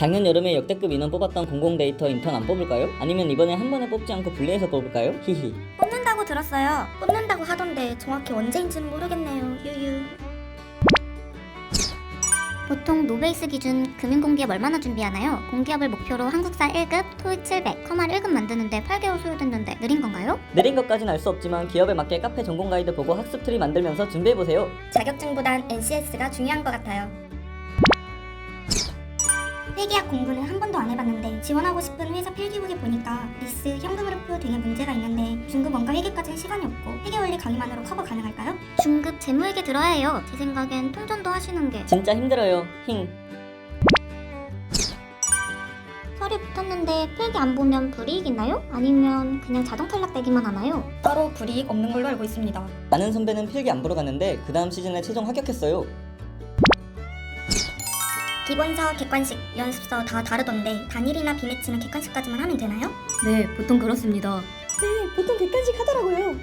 작년 여름에 역대급 인원 뽑았던 공공 데이터 인턴 안 뽑을까요? 아니면 이번에 한 번에 뽑지 않고 분리해서 뽑을까요? 히히. 뽑는다고 들었어요. 뽑는다고 하던데 정확히 언제인지는 모르겠네요. 유유. 보통 노베이스 기준 금융공기업 얼마나 준비하나요? 공기업을 목표로 한국사 1급, 토익 700, 커말 1급 만드는데 8개월 소요됐는데 느린 건가요? 느린 것까진 알수 없지만 기업에 맞게 카페 전공 가이드 보고 학습 트리 만들면서 준비해보세요. 자격증보단 NCS가 중요한 것 같아요. 회계학 공부는 한 번도 안 해봤는데 지원하고 싶은 회사 필기북에 보니까 리스, 현금흐름표 등의 문제가 있는데 중급 원가 회계까지는 시간이 없고 회계 원리 강의만으로 커버 가능할까요? 중급 재무회계 들어야 해요. 제 생각엔 통전도 하시는 게 진짜 힘들어요. 힝. 서류 붙었는데 필기 안 보면 불이익 있나요? 아니면 그냥 자동 탈락되기만 하나요? 따로 불이익 없는 걸로 알고 있습니다. 아는 선배는 필기 안 보러 갔는데 그 다음 시즌에 최종 합격했어요. 기본서, 객관식, 연습서 다 다르던데 단일이나 비매치는 객관식까지만 하면 되나요? 네, 보통 그렇습니다. 네, 보통 객관식 하더라고요.